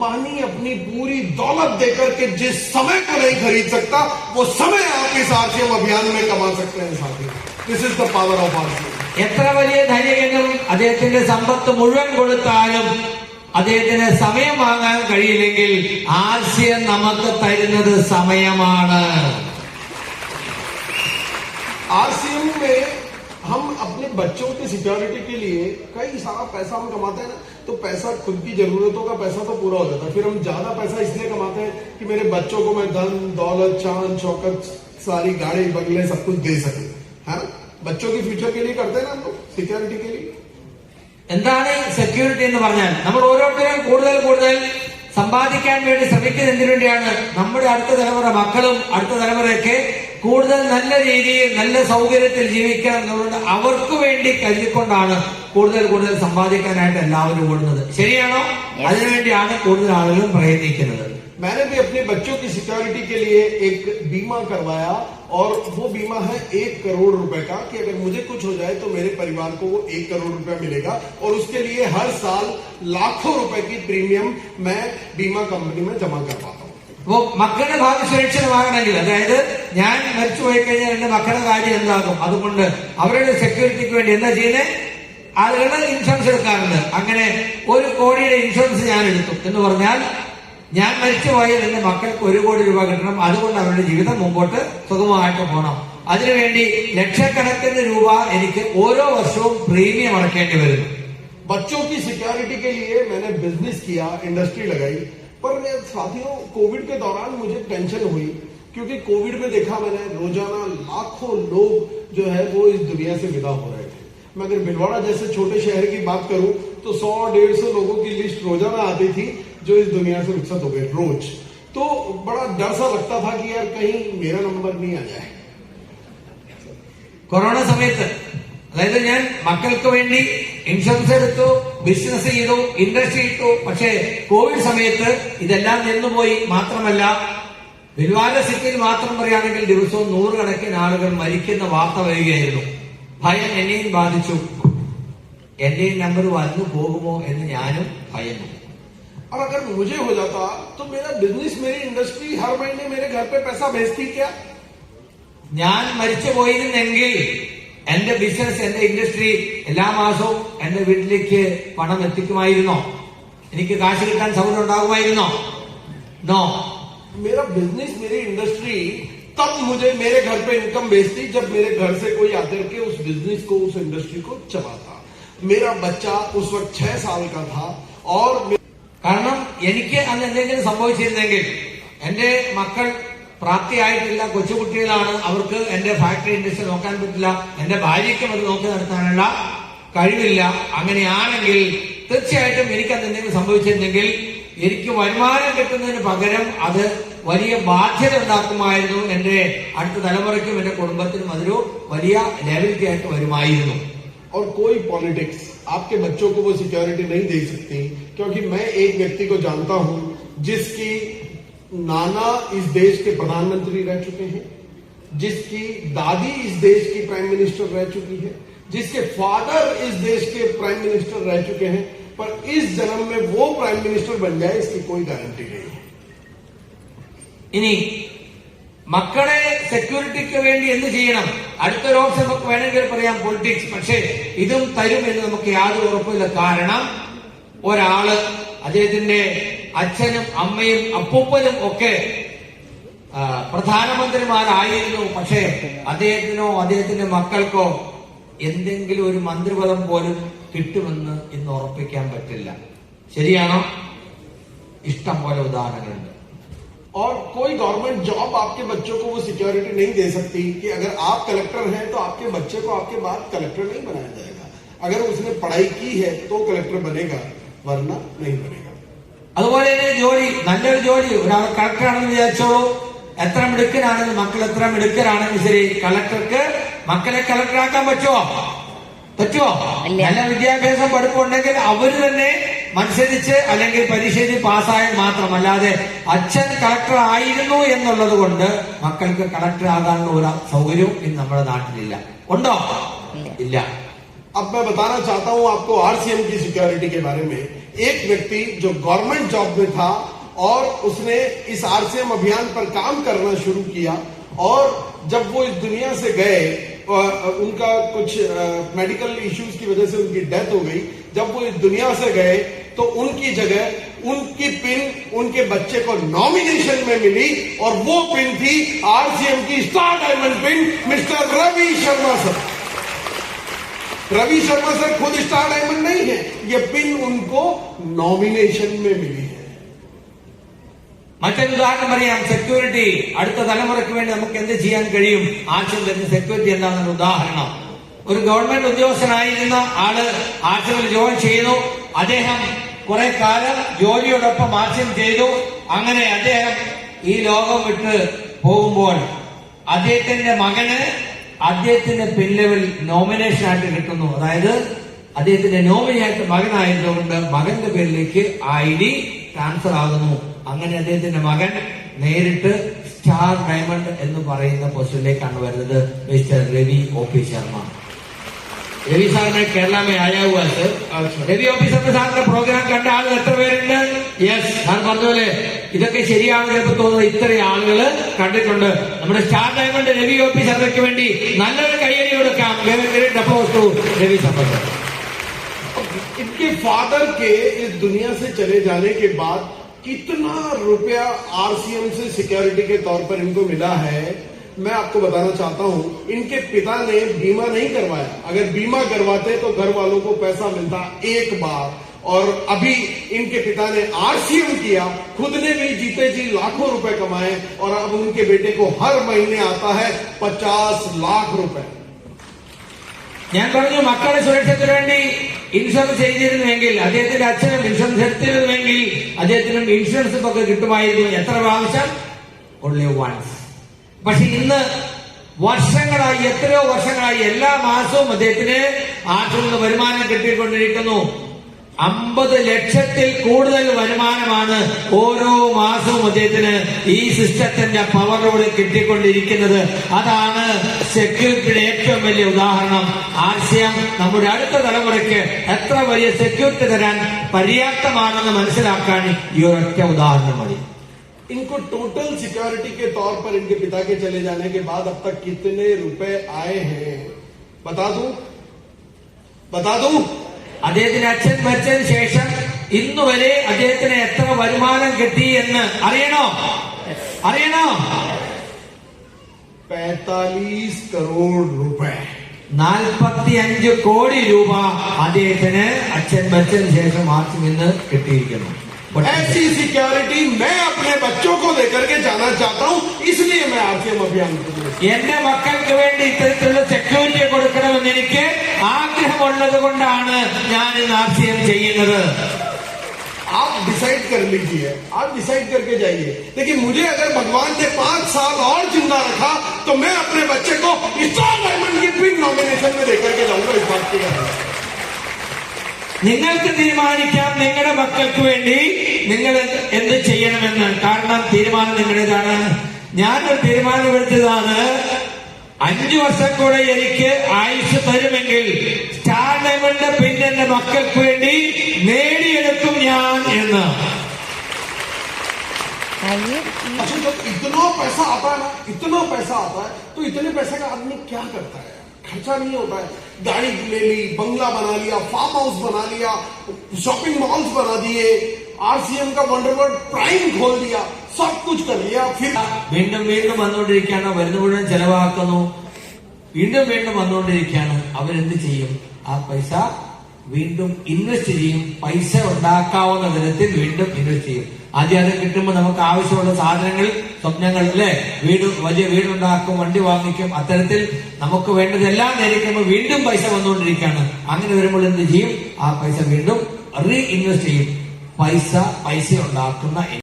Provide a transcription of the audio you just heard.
पानी अपनी पूरी दौलत देकर के जिस समय को नहीं खरीद सकता वो समय आप इस आरसीएम अभियान में कमा सकते हैं साथी this is the power of RCM എത്ര വലിയ ധനികനും അദ്ദേഹത്തിന്റെ സമ്പത്ത് മുഴുവൻ കൊടുത്താലും അദ്ദേഹത്തിന് സമയം വാങ്ങാൻ കഴിയില്ലെങ്കിൽ ആശയം നമുക്ക് തരുന്നത് സമയമാണ് आरसीएम में हम अपने बच्चों की सिक्योरिटी के लिए कई सारा पैसा हम कमाते हैं ना तो पैसा खुद की जरूरतों का पैसा तो पूरा हो जाता है फिर हम ज्यादा पैसा इसलिए कमाते हैं कि मेरे बच्चों को मैं धन दौलत चांद चौकत सारी गाड़ी बंगले सब कुछ दे सकूं है ना बच्चों के फ्यूचर के लिए करते हैं ना हम लोग सिक्योरिटी के लिए എന്താണ് സെക്യൂരിറ്റി എന്ന് പറഞ്ഞാൽ നമ്മൾ ഓരോരുത്തരും കൂടുതൽ കൂടുതൽ സമ്പാദിക്കാൻ വേണ്ടി ശ്രമിക്കുന്നത് എന്തിനു വേണ്ടിയാണ് നമ്മുടെ അടുത്ത തലമുറ മക്കളും അടുത്ത തലമുറയൊക്കെ കൂടുതൽ നല്ല രീതിയിൽ നല്ല സൗകര്യത്തിൽ ജീവിക്കണം എന്നുള്ളത് അവർക്ക് വേണ്ടി കരുതിക്കൊണ്ടാണ് കൂടുതൽ കൂടുതൽ സമ്പാദിക്കാനായിട്ട് എല്ലാവരും ഓടുന്നത് ശരിയാണോ അതിനുവേണ്ടിയാണ് കൂടുതൽ ആളുകളും പ്രയത്നിക്കുന്നത് मैंने भी अपने बच्चों की सिक्योरिटी के लिए एक बीमा करवाया और वो बीमा है एक करोड़ रुपए का कि अगर मुझे कुछ हो जाए तो मेरे परिवार को वो एक करोड़ रुपया मिलेगा और उसके लिए हर साल लाखों रुपए की प्रीमियम मैं बीमा कंपनी में जमा करवाता हूँ അപ്പോ മക്കളുടെ ഭാവി സുരക്ഷിതമാകണമെങ്കിൽ അതായത് ഞാൻ മരിച്ചുപോയി കഴിഞ്ഞാൽ എന്റെ മക്കളുടെ കാര്യം എന്താകും അതുകൊണ്ട് അവരുടെ സെക്യൂരിറ്റിക്ക് വേണ്ടി എന്താ ചെയ്യുന്നത് ആളുകൾ ഇൻഷുറൻസ് എടുക്കാറുണ്ട് അങ്ങനെ ഒരു കോടിയുടെ ഇൻഷുറൻസ് ഞാൻ എടുത്തു എന്ന് പറഞ്ഞാൽ ഞാൻ മരിച്ചുപോയാൽ എന്റെ മക്കൾക്ക് ഒരു കോടി രൂപ കിട്ടണം അതുകൊണ്ട് അവരുടെ ജീവിതം മുമ്പോട്ട് സുഗമമായിട്ട് പോകണം അതിനുവേണ്ടി ലക്ഷക്കണക്കിന് രൂപ എനിക്ക് ഓരോ വർഷവും പ്രീമിയം അടക്കേണ്ടി വരുന്നു बच्चों की सिक्योरिटी के लिए मैंने बिजनेस किया इंडस्ट्री लगाई पर साथियों कोविड के दौरान मुझे टेंशन हुई, क्योंकि कोविड में देखा मैंने रोज़ाना लाखों लोग जो है वो इस दुनिया से विदा हो रहे थे। मैं अगर भिलवाड़ा जैसे छोटे शहर की बात करूँ तो सौ डेढ़ सौ लोगों की लिस्ट रोज़ाना आती थी जो इस दुनिया से रुखसत हो गए रोज। तो बड़ा डर सा लगता था कि यार कहीं मेरा नंबर नहीं आ जाए। कोरोना समेत അതായത് ഞാൻ മക്കൾക്ക് വേണ്ടി ഇൻഷുറൻസ് എടുത്തു ബിസിനസ് ചെയ്തു ഇൻഡസ്ട്രി ഇട്ടു പക്ഷേ കോവിഡ് സമയത്ത് ഇതെല്ലാം നിന്നുപോയി മാത്രമല്ല വിൽവാര സിറ്റിയിൽ മാത്രം പറയുകയാണെങ്കിൽ ദിവസവും നൂറുകണക്കിന് ആളുകൾ മരിക്കുന്ന വാർത്ത വരികയായിരുന്നു ഭയം എന്നെയും ബാധിച്ചു എന്റെയും നമ്പർ വന്നു പോകുമോ എന്ന് ഞാനും ഭയന്നു और अगर मुझे हो जाता तो मेरा बिजनेस मेरी इंडस्ट्री हर महीने मेरे घर पे पैसा भेजती क्या ഞാൻ മരിച്ചു പോയിരുന്നെങ്കിൽ എന്റെ ബിസിനസ് എന്റെ ഇൻഡസ്ട്രി എല്ലാ മാസവും എന്റെ വീട്ടിലേക്ക് പണം എത്തിക്കുമായിരുന്നോ എനിക്ക് കാശ് കിട്ടാൻ സൗകര്യം ഉണ്ടാകുമായിരുന്നോ നോ मेरा बिजनेस मेरी इंडस्ट्री तब मुझे मेरे घर पे इनकम भेजती जब मेरे घर से कोई आकर के उस बिजनेस को उस इंडस्ट्री को चलाता मेरा बच्चा उस वक्त छह साल का था और मे- കാരണം എനിക്ക് അന്ന് എന്തെങ്കിലും സംഭവിച്ചിരുന്നെങ്കിൽ എന്റെ മക്കൾ പ്രാപ്തിയായിട്ടില്ല കൊച്ചുകുട്ടികളാണ് അവർക്ക് എന്റെ ഫാക്ടറി ഇൻഡസ്ട്രി നോക്കാൻ പറ്റില്ല എന്റെ ഭാര്യയ്ക്കും അത് നോക്കി നടത്താനുള്ള കഴിവില്ല അങ്ങനെയാണെങ്കിൽ തീർച്ചയായിട്ടും എനിക്ക് അന്ന് എന്തെങ്കിലും സംഭവിച്ചിരുന്നെങ്കിൽ എനിക്ക് വരുമാനം കിട്ടുന്നതിന് പകരം അത് വലിയ ബാധ്യത ഉണ്ടാക്കുമായിരുന്നു എന്റെ അടുത്ത തലമുറയ്ക്കും എന്റെ കുടുംബത്തിനും അതൊരു വലിയ ലെവലിറ്റി ആയിട്ട് വരുമായിരുന്നു और कोई पॉलिटिक्स आपके बच्चों को वो सिक्योरिटी नहीं दे सकती क्योंकि मैं एक व्यक्ति को जानता हूं जिसकी नाना इस देश के प्रधानमंत्री रह चुके हैं जिसकी दादी इस देश की प्राइम मिनिस्टर रह चुकी है जिसके फादर इस देश के प्राइम मिनिस्टर रह चुके हैं पर इस जन्म में वो प्राइम मिनिस्टर बन जाए इसकी कोई गारंटी नहीं है ഇനി മക്കളെ സെക്യൂരിറ്റിക്ക് വേണ്ടി എന്ത് ചെയ്യണം അടുത്തൊരു ഓപ്ഷൻ നമുക്ക് വേണമെങ്കിൽ പറയാം പൊളിറ്റിക്സ് പക്ഷേ ഇതും തരും എന്ന് നമുക്ക് യാതൊരു ഉറപ്പില്ല കാരണം ഒരാള് അദ്ദേഹത്തിന്റെ അച്ഛനും അമ്മയും അപ്പൂപ്പനും ഒക്കെ ആ, പ്രധാനമന്ത്രിമാരായിരുന്നു പക്ഷേ അദ്ദേഹത്തിനോ അദ്ദേഹത്തിന്റെ മക്കൾക്കോ എന്തെങ്കിലും ഒരു മന്ത്രിപദം പോലും കിട്ടുമെന്ന് ഇന്ന് ഉറപ്പിക്കാൻ പറ്റില്ല ശരിയാണോ ഇഷ്ടം പോലെ ഉദാഹരണങ്ങളുണ്ട് और कोई गवर्नमेंट जॉब आपके बच्चों को वो सिक्योरिटी नहीं दे सकती कि अगर आप कलेक्टर हैं तो आपके बच्चे को आपके बाद कलेक्टर नहीं बनाया जाएगा अगर उसने पढ़ाई की है तो कलेक्टर बनेगा वरना नहीं बनेगा അതുപോലെ തന്നെ ജോലി നല്ലൊരു ജോലി ഒരാൾ കളക്ടറാണെന്ന് വിചാരിച്ചോളൂ എത്ര മിടുക്കനാണെന്ന് മക്കൾ എത്ര മിടുക്കരാണെന്ന് ശരി കളക്ടർക്ക് മക്കളെ കളക്ടറാക്കാൻ പറ്റുമോ പറ്റുമോ ഇല്ല. നല്ല വിദ്യാഭ്യാസം പഠിപ്പുണ്ടെങ്കിൽ അവര് തന്നെ മത്സരിച്ച് അല്ലെങ്കിൽ പരീക്ഷ എഴുതി പാസ്സായാൽ മാത്രമല്ലാതെ അച്ഛൻ കളക്ടർ ആയിരുന്നു എന്നുള്ളത് കൊണ്ട് മക്കൾക്ക് കളക്ടർ ആകാനുള്ള ഒരു സൗകര്യവും ഇന്ന് നമ്മുടെ നാട്ടിലില്ല ഉണ്ടോ ഇല്ല. ഇല്ല अब मैं बताना चाहता हूं आपको आरसीएम की सिक्योरिटी के बारे में एक व्यक्ति जो गवर्नमेंट जॉब में था और उसने इस आरसीएम अभियान पर काम करना शुरू किया और जब वो इस दुनिया से गए उनका कुछ मेडिकल इश्यूज़ की वजह से उनकी डेथ हो गई। जब वो इस दुनिया से गए तो उनकी जगह उनकी पिन उनके बच्चे को नॉमिनेशन में मिली और वो पिन थी आरसीएम की star diamond pin mister Ravi Sharma sir. Ravi Sharma sir खुद स्टार डायमंड नहीं है ये पिन उनको नॉमिनेशन में मिली है മറ്റൊരു ഉദാഹരണം പറയാം സെക്യൂരിറ്റി അടുത്ത തലമുറയ്ക്ക് വേണ്ടി നമുക്ക് എന്ത് ചെയ്യാൻ കഴിയും ആക്ഷൻ തരുന്ന സെക്യൂരിറ്റി എന്താണെന്നൊരു ഉദാഹരണം ഒരു ഗവൺമെന്റ് ഉദ്യോഗസ്ഥനായിരുന്ന ആള് ആക്സിൽ ജോയിൻ ചെയ്തു അദ്ദേഹം കുറെ കാലം ജോലിയോടൊപ്പം ആക്ഷൻ ചെയ്തു അങ്ങനെ അദ്ദേഹം ഈ ലോകം വിട്ട് പോകുമ്പോൾ അദ്ദേഹത്തിന്റെ മകന് അദ്ദേഹത്തിന്റെ പിൻലെവൽ നോമിനേഷൻ ആയിട്ട് കിട്ടുന്നു. അതായത് അദ്ദേഹത്തിന്റെ നോമിനിയായിട്ട് മകനായതുകൊണ്ട് മകന്റെ പേരിലേക്ക് ഐ ഡി ട്രാൻസ്ഫർ ആകുന്നു. അങ്ങനെ അദ്ദേഹത്തിന്റെ മകൻ നേരിട്ട് സ്റ്റാർ ഡയമണ്ട് എന്ന് പറയുന്ന പൊസിഷനിലേക്കാണ് വരുന്നത്. Mister Ravi O P Sharma. Ravi സാറിന്റെ കേരളമേ മേ സർ രവി ഓഫീസറിന്റെ സാറിന്റെ പ്രോഗ്രാം കണ്ട ആൾ എത്ര പേരുണ്ട്? യെസ് സാർ പറഞ്ഞ പോലെ ഇതൊക്കെ ശരിയാണ് ചിലപ്പോൾ തോന്നുന്നത് ഇത്രയും ആളുകൾ കണ്ടിട്ടുണ്ട് നമ്മുടെ star diamond Ravi O P ശർമ്മയ്ക്ക് വേണ്ടി നല്ലൊരു കയ്യടി കൊടുക്കാം ഡെപ്പോസ് രവി ശർമ്മ സർ इनके फादर के इस दुनिया से चले जाने के बाद कितना रुपया आरसीएम से सिक्योरिटी के तौर पर इनको मिला है मैं आपको बताना चाहता हूं इनके पिता ने बीमा नहीं करवाया अगर बीमा करवाते तो घर वालों को पैसा मिलता एक बार और अभी इनके पिता ने आरसीएम किया खुद ने भी जीते जी लाखों रुपए कमाए और अब उनके बेटे को हर महीने आता है पचास लाख रुपए ഞാൻ പറഞ്ഞു മക്കളുടെ സുരക്ഷയ്ക്ക് വേണ്ടി ഇൻഷുറൻസ് ചെയ്തിരുന്നുവെങ്കിൽ അദ്ദേഹത്തിന്റെ അച്ഛനും ഇൻഷുറൻസ് എടുത്തിരുന്നുവെങ്കിൽ അദ്ദേഹത്തിനും ഇൻഷുറൻസ് ഒക്കെ കിട്ടുമായിരുന്നു എത്ര പ്രാവശ്യം ഓൺലി വൺസ് പക്ഷെ ഇന്ന് വർഷങ്ങളായി എത്രയോ വർഷങ്ങളായി എല്ലാ മാസവും അദ്ദേഹത്തിന് ആറ്റിൽ നിന്ന് വരുമാനം കിട്ടിക്കൊണ്ടിരിക്കുന്നു അമ്പത് ലക്ഷത്തിൽ കൂടുതൽ വരുമാനമാണ് ഓരോ മാസവും അദ്ദേഹത്തിന് ഈ സിസ്റ്റത്തിന്റെ പവറിലൂടെ കിട്ടിക്കൊണ്ടിരിക്കുന്നത് അതാണ് സെക്യൂരിറ്റിയുടെ ഏറ്റവും വലിയ ഉദാഹരണം ആശയം നമ്മുടെ അടുത്ത തലമുറയ്ക്ക് എത്ര വലിയ സെക്യൂരിറ്റി തരാൻ പര്യാപ്തമാണെന്ന് മനസ്സിലാക്കാൻ ഈ ഒരൊറ്റ ഉദാഹരണം മതി इनको टोटल सिक्योरिटी के तौर पर इनके पिता के चले जाने के बाद अब तक कितने रुपए आए हैं बता दूं बता दूं അദ്ദേഹത്തിന്റെ അച്ഛൻ മരിച്ചതിന് ശേഷം ഇന്നു വരെ അദ്ദേഹത്തിന് എത്ര വരുമാനം കിട്ടി എന്ന് അറിയണോ അറിയണോ पैतालीस करोड़ रुपए നാൽപ്പത്തി അഞ്ച് കോടി രൂപ അദ്ദേഹത്തിന് അച്ഛൻ മരിച്ചതിന് ശേഷം മാർച്ചിൽ നിന്ന് കിട്ടിയിരിക്കുന്നു ऐसी सिक्योरिटी मैं अपने बच्चों को लेकर के जाना चाहता हूं इसलिए मैं आरसीएम अभियान को എന്റെ മക്കൾക്ക് വേണ്ടി ഇത്തരത്തിലുള്ള സെക്യൂരിറ്റി കൊടുക്കണമെന്ന് എനിക്ക് ആഗ്രഹമുള്ളത് കൊണ്ടാണ് ഞാൻ ഇന്ന് ആശയം ചെയ്യുന്നത് आप डिसाइड कर लीजिए आप डिसाइड करके जाइए लेकिन मुझे अगर भगवान ने पांच साल और जिंदा रखा तो मैं अपने बच्चे को स्टार डायमंड की पिन नॉमिनेशन में देकर के जाऊंगा इस बात की गारंटी നിങ്ങൾക്ക് തീരുമാനിക്കാം നിങ്ങളുടെ മക്കൾക്ക് വേണ്ടി നിങ്ങൾ എന്ത് ചെയ്യണമെന്ന് കാരണം തീരുമാനം നിങ്ങളുടേതാണ് ഞാനൊരു തീരുമാനമെടുത്തതാണ് അഞ്ചു വർഷം കൂടെ എനിക്ക് ആയുസ് തരുമെങ്കിൽ സ്റ്റാർ ഡയമണ്ട് പിന്നെ എന്റെ മക്കൾക്ക് വേണ്ടി നേടിയെടുക്കും ഞാൻ എന്ന് आइए अच्छा जब इतना पैसा आता है ना इतना पैसा आता है तो इतने पैसे का आदमी क्या करता है खर्चा नहीं होता है गाड़ी ले ली बंगला बना लिया फार्म हाउस बना लिया शॉपिंग मॉल्स बना दिए आरसीएम का वंडरवर्ल्ड प्राइम खोल दिया सब कुछ कर लिया फिर വീണ്ടും വീണ്ടും വന്നുകൊണ്ടിരിക്കുകയാണ് വരുന്ന മുഴുവൻ ചെലവാക്കുന്നു വീണ്ടും വീണ്ടും വന്നുകൊണ്ടിരിക്കുകയാണ് അവരെന്ത് ചെയ്യും ആ പൈസ വീണ്ടും ഇൻവെസ്റ്റ് ചെയ്യും. പൈസ ഉണ്ടാക്കാവുന്ന തരത്തിൽ വീണ്ടും ഇൻവെസ്റ്റ് ചെയ്യും. ആദ്യം അത് കിട്ടുമ്പോൾ നമുക്ക് ആവശ്യമുള്ള സാധനങ്ങൾ അല്ലെ? വീട് വലിയ വീടുണ്ടാക്കും വണ്ടി വാങ്ങിക്കും. അത്തരത്തിൽ നമുക്ക് വേണ്ടതെല്ലാം നേരിക്കുമ്പോൾ വീണ്ടും പൈസ വന്നുകൊണ്ടിരിക്കുകയാണ്. അങ്ങനെ വരുമ്പോൾ എന്ത് ചെയ്യും? ആ പൈസ വീണ്ടും റീ ഇൻവെസ്റ്റ് ചെയ്യും. പൈസ പൈസ ഉണ്ടാക്കുന്ന